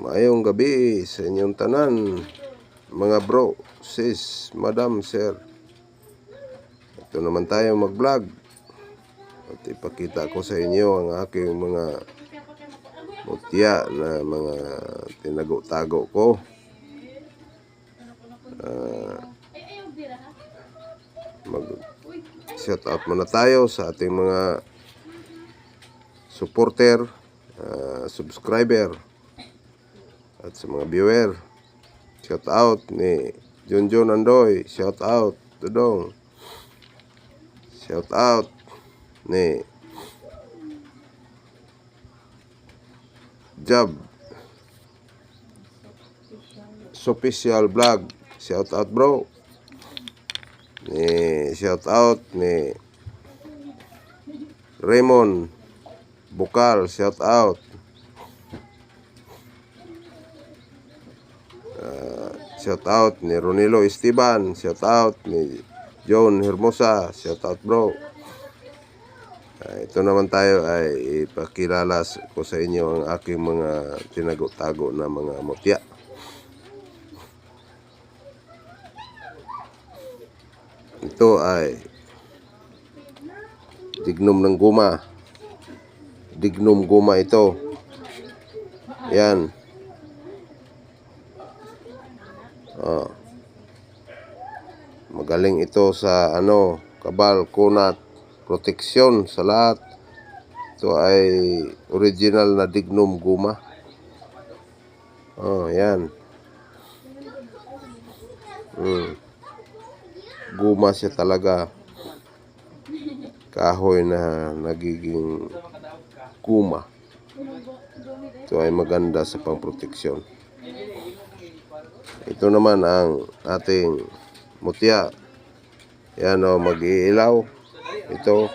Maayong gabi sa inyong tanan, mga bro, sis, madam, sir. Ito naman tayo mag-vlog. At ipakita ko sa inyo ang aking mga mutya na mga tinago-tago ko. Ah, mag shout out muna tayo sa ating mga supporter, ah, subscriber, at sa mga viewer. Shout out ni Junjun Andoy. Shout out Tudong. Shout out ni Jab Official Vlog. Shout out bro. Ni shout out ni Raymond Bukal. Shout out. Shout out ni Ronilo Esteban. Shout out ni John Hermosa. Shout out bro. Ah, ito naman tayo ay ipakilala ko sa inyo ang aking mga tinago-tago na mga mutya. Ito ay dignum ng guma. Dignum guma ito. Yan. Oh. Magaling ito sa ano, kabal, kunat, proteksyon sa lahat. Ito ay original na dignum guma. Oh, yan. Hmm. Guma siya talaga. Kahoy na nagiging guma. Ito ay maganda sa pangproteksyon. Ito naman ang ating mutya. Yan o, mag-iilaw. Ito.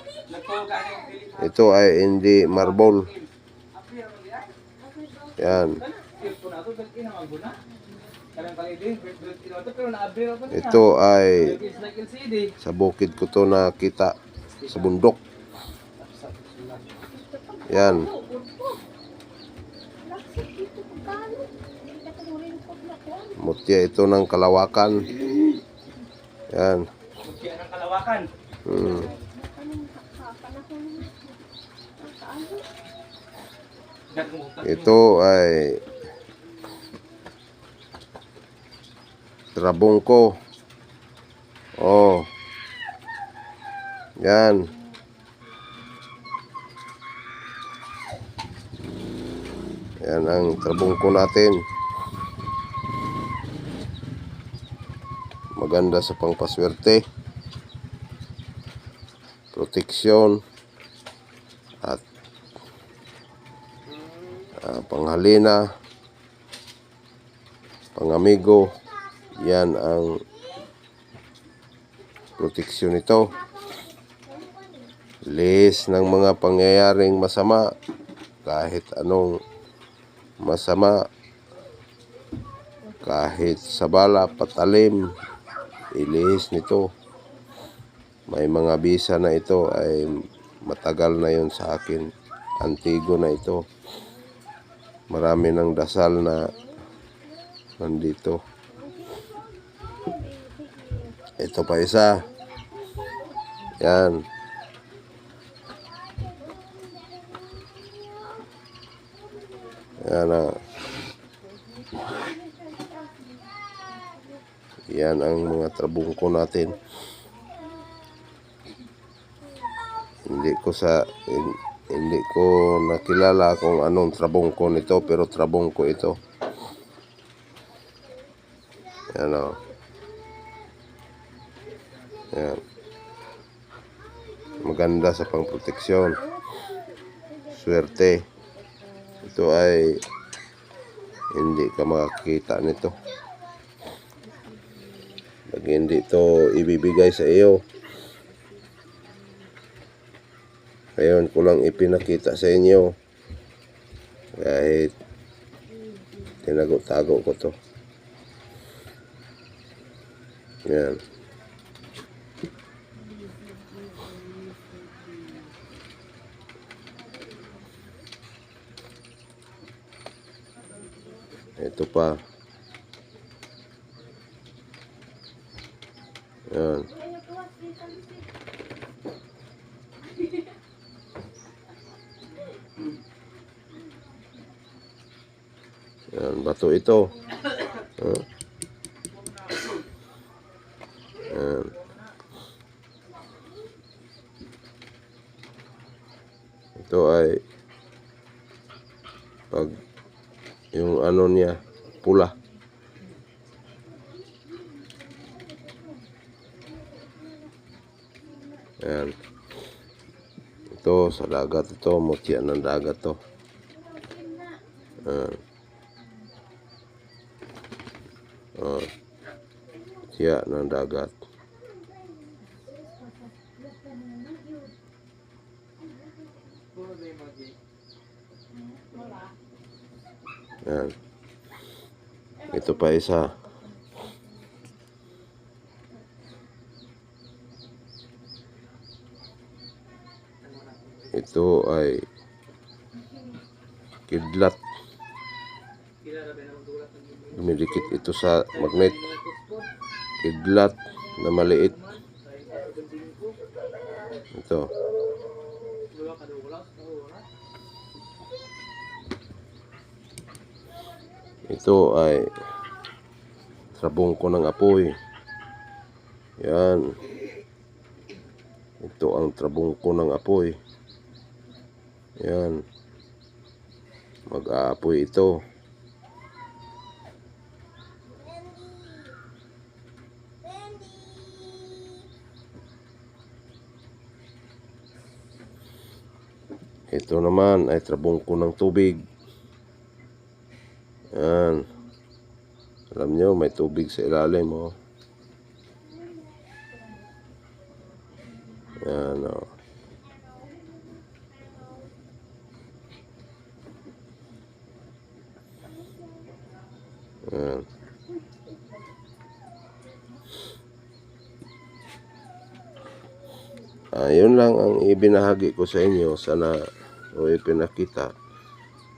Ito ay hindi marble. Yan. Ito ay sa bukid ko to nakita sa bundok. Yan. Mutya ito ng kalawakan. Yan. Kaya ng kalawakan. Hmm. Ito ay trabongko. Oh. Yan. Yan ang trabongko natin. Maganda sa pangpaswerte. Proteksyon. At ah, panghalina, pangamigo, yan ang proteksyon nito. Lihis ng mga pangyayaring masama, kahit anong masama, kahit sa bala, patalim, ilihis nito. May mga bisa na ito ay matagal na yon sa akin. Antigo na ito marami ng dasal na nandito. Ito pa isa. Yan. Yan na. Yan ang mga trabungko natin. Hindi ko sa hin- hindi ko nakilala kung anong trabongko nito pero trabongko ito. Yan o. Yan. Maganda sa pangproteksyon. Swerte. Ito ay hindi ka makakita nito. Hindi ito ibibigay sa iyo, Ngayon ko lang ipinakita sa inyo. Kahit tinago-tago ko to. Yan. Ito pa. Yan. Yan, bato ito. Yan. Ito ay pag yung ano niya pula. Yan. Ito sa dagat ito, mutya ng dagat to. Yan. Oh. Mutya ng dagat. Yan. Ito pa isa. Ito ay kidlat. Dumidikit ito sa magnet. Kidlat na maliit. Ito. Ito ay sabong ko ng apoy. Yan. Ito ang trabong ko ng apoy. Yan. Mag-aapoy ito. Ito naman ay trabong ko ng tubig. Yan. Alam nyo, may tubig sa ilalim, oh. Yan, oh. Yan. Ah, yun lang ang ibinahagi ko sa inyo. Sana o ipinakita.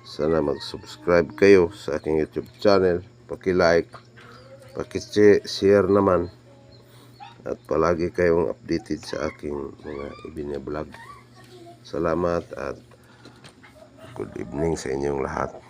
Sana mag-subscribe kayo sa aking YouTube channel. Paki-like, paki-share naman. At palagi kayong updated sa aking mga ibinablog. Salamat at good evening sa inyong lahat.